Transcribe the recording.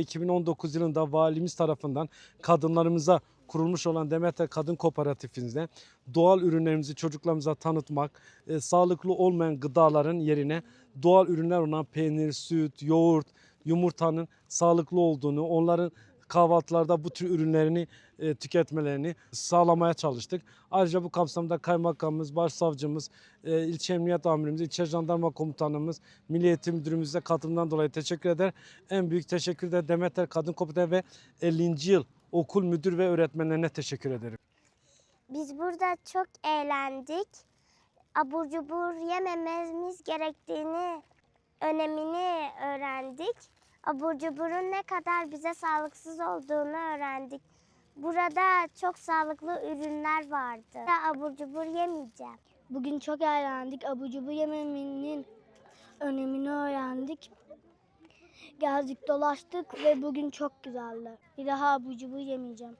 2019 yılında valimiz tarafından kadınlarımıza kurulmuş olan Demeter Kadın Kooperatifimizde doğal ürünlerimizi çocuklarımıza tanıtmak, e, sağlıklı olmayan gıdaların yerine doğal ürünler olan peynir, süt, yoğurt, yumurtanın sağlıklı olduğunu, onların kahvaltılarda bu tür ürünlerini e, tüketmelerini sağlamaya çalıştık. Ayrıca bu kapsamda kaymakamımız, başsavcımız, e, ilçe emniyet amirimiz, ilçe jandarma komutanımız, Milli Eğitim Müdürümüze katılımdan dolayı teşekkür eder. En büyük teşekkür de Demeter Kadın Kooperatif ve 50. yıl okul müdür ve öğretmenlerine teşekkür ederim. Biz burada çok eğlendik. Abur cubur yemememiz gerektiğini, önemini öğrendik. Abur cuburun ne kadar bize sağlıksız olduğunu öğrendik. Burada çok sağlıklı ürünler vardı. Abur cubur yemeyeceğim. Bugün çok eğlendik. Abur cubur yememenin önemini öğrendik. Gezdik dolaştık ve bugün çok güzeldi. Bir daha abur cubur yemeyeceğim.